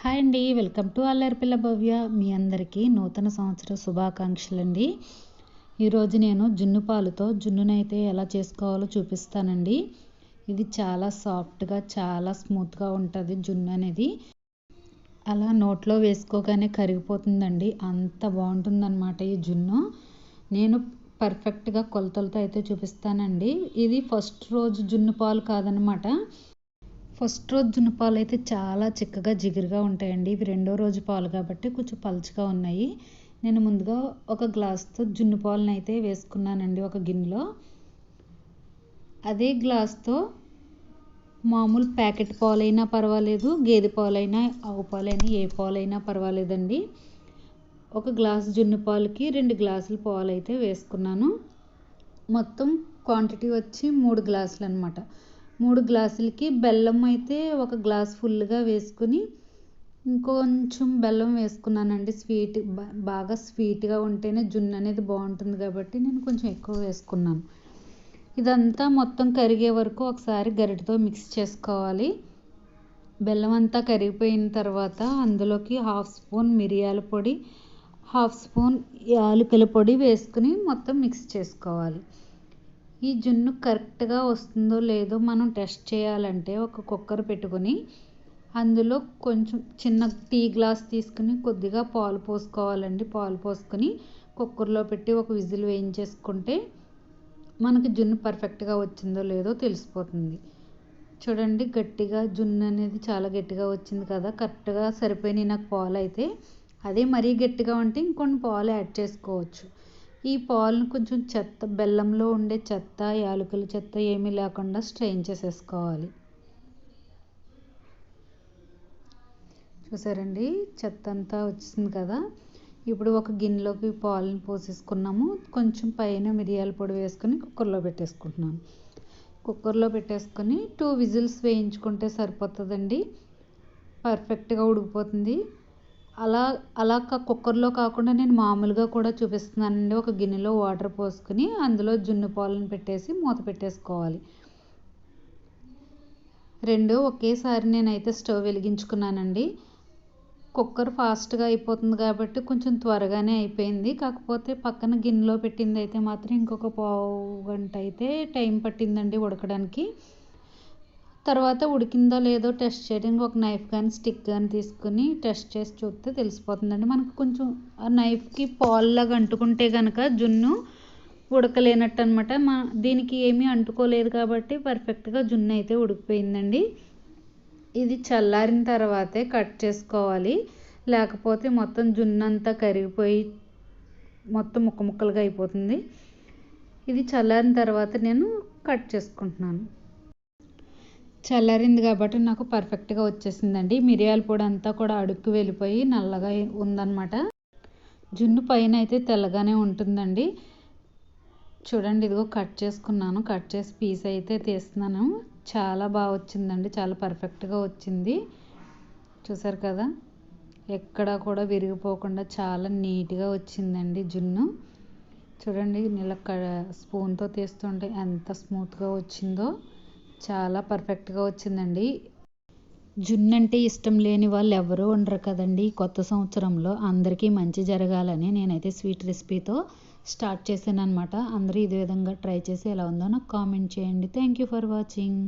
Hi అండి welcome to అల్లరిపిల్ల భవ్య. మీ అందరికీ నూతన సంవత్సర శుభాకాంక్షలు అండి ఈరోజు నేను జున్ను పాలుతో జున్నునైతే ఎలా చేసుకోవాలో చూపిస్తానండి. ఇది చాలా సాఫ్ట్గా చాలా స్మూత్గా ఉంటుంది జున్ను అనేది. అలా నోట్లో వేసుకోగానే కరిగిపోతుందండి. అంత బాగుంటుందన్నమాట ఈ జున్ను. నేను పర్ఫెక్ట్గా కొలతలతో అయితే చూపిస్తానండి. ఇది ఫస్ట్ రోజు జున్ను పాలు కాదనమాట ఫస్ట్ రోజు జున్ను పాలు అయితే చాలా చిక్కగా జిగురుగా ఉంటాయండి. ఇవి రెండో రోజు పాలు కాబట్టి కొంచెం పలుచగా ఉన్నాయి. నేను ముందుగా ఒక గ్లాస్తో జున్నుపాలను అయితే వేసుకున్నానండి ఒక గిన్నెలో. అదే గ్లాస్తో మామూలు ప్యాకెట్ పాలైనా పర్వాలేదు గేదె పాలైనా ఆవు పాలైనా ఏ పాలైనా పర్వాలేదండి. ఒక గ్లాస్ జున్ను పాలకి రెండు గ్లాసులు పాలు అయితే వేసుకున్నాను. మొత్తం క్వాంటిటీ వచ్చి మూడు గ్లాసులు అనమాట మూడు గ్లాసులకి బెల్లం అయితే ఒక గ్లాస్ ఫుల్గా వేసుకుని ఇంకొంచెం బెల్లం వేసుకున్నానండి. స్వీట్ బాగా స్వీట్గా ఉంటేనే జున్ను అనేది బాగుంటుంది కాబట్టి నేను కొంచెం ఎక్కువ వేసుకున్నాను. ఇదంతా మొత్తం కరిగే వరకు ఒకసారి గరిటతో మిక్స్ చేసుకోవాలి. బెల్లం అంతా కరిగిపోయిన తర్వాత అందులోకి హాఫ్ స్పూన్ మిరియాల పొడి హాఫ్ స్పూన్ యాలకుల పొడి వేసుకుని మొత్తం మిక్స్ చేసుకోవాలి. ఈ జున్ను కరెక్ట్గా వస్తుందో లేదో మనం టెస్ట్ చేయాలంటే ఒక కుక్కర్ పెట్టుకొని అందులో కొంచెం చిన్న టీ గ్లాస్ తీసుకుని కొద్దిగా పాలు పోసుకోవాలండి. పాలు పోసుకొని కుక్కర్లో పెట్టి ఒక విజిల్ వేయించేసుకుంటే మనకి జున్ను పర్ఫెక్ట్గా వచ్చిందో లేదో తెలిసిపోతుంది. చూడండి గట్టిగా జున్ను అనేది చాలా గట్టిగా వచ్చింది కదా కరెక్ట్గా సరిపోయినాయి నాకు పాలు అయితే అదే మరీ గట్టిగా ఉంటే ఇంకొన్ని పాలు యాడ్ చేసుకోవచ్చు. ఈ పాలను కొంచెం చెత్త బెల్లంలో ఉండే చెత్త యాలకుల చెత్త ఏమీ లేకుండా స్ట్రెయిన్ చేసేసుకోవాలి. చూసారండి? చెత్త అంతా వచ్చింది కదా? ఇప్పుడు ఒక గిన్నెలోకి పాలను పోసేసుకున్నాము. కొంచెం పైన మిరియాల పొడి వేసుకొని కుక్కర్లో పెట్టేసుకుంటున్నాను. కుక్కర్లో పెట్టేసుకొని టూ విజిల్స్ వేయించుకుంటే సరిపోతుందండి. పర్ఫెక్ట్గా ఉడికిపోతుంది. అలా అలా కుక్కర్లో కాకుండా నేను మామూలుగా కూడా చూపిస్తున్నానండి. ఒక గిన్నెలో వాటర్ పోసుకుని అందులో జున్ను పాలను పెట్టేసి మూత పెట్టేసుకోవాలి. రెండు ఒకేసారి నేనైతే స్టవ్ వెలిగించుకున్నానండి. కుక్కర్ ఫాస్ట్గా అయిపోతుంది కాబట్టి కొంచెం త్వరగానే అయిపోయింది. కాకపోతే పక్కన గిన్నెలో పెట్టింది అయితే మాత్రం ఇంకొక పావు గంట అయితే టైం పట్టిందండి ఉడకడానికి. తర్వాత ఉడికిందో లేదో టెస్ట్ చేయడానికి ఒక నైఫ్ కానీ స్టిక్ కానీ తీసుకుని టెస్ట్ చేసి చూస్తే తెలిసిపోతుందండి. మనకు కొంచెం ఆ నైఫ్కి పాల్లాగా అంటుకుంటే కనుక జున్ను ఉడకలేనట్టు అనమాట మా దీనికి ఏమీ అంటుకోలేదు కాబట్టి పర్ఫెక్ట్గా జున్ను అయితే ఉడికిపోయిందండి. ఇది చల్లారిన తర్వాతే కట్ చేసుకోవాలి. లేకపోతే మొత్తం జున్ను అంతా కరిగిపోయి మొత్తం ముక్క ముక్కలుగా అయిపోతుంది. ఇది చల్లారిన తర్వాత నేను కట్ చేసుకుంటున్నాను. చల్లారింది కాబట్టి నాకు పర్ఫెక్ట్గా వచ్చేసిందండి. మిరియాల పొడి అంతా కూడా అడుక్కు వెళ్ళిపోయి నల్లగా ఉందన్నమాట. జున్ను పైన అయితే తెల్లగానే ఉంటుందండి. చూడండి ఇదిగో కట్ చేసుకున్నాను. కట్ చేసి పీస్ అయితే తీస్తున్నాను. చాలా బాగా వచ్చిందండి. చాలా పర్ఫెక్ట్గా వచ్చింది. చూసారు కదా ఎక్కడా కూడా విరిగిపోకుండా చాలా నీట్గా వచ్చిందండి జున్ను. చూడండి నిలక్క స్పూన్తో తీస్తుంటే ఎంత స్మూత్గా వచ్చిందో. చాలా పర్ఫెక్ట్గా వచ్చిందండి. జున్ను అంటే ఇష్టం లేని వాళ్ళు ఎవరూ ఉండరు కదండి. కొత్త సంవత్సరంలో అందరికీ మంచి జరగాలని నేనైతే స్వీట్ రెసిపీతో స్టార్ట్ చేశాను అనమాట అందరూ ఇదే విధంగా ట్రై చేసి ఎలా ఉందో నాకు కామెంట్ చేయండి. Thank you for watching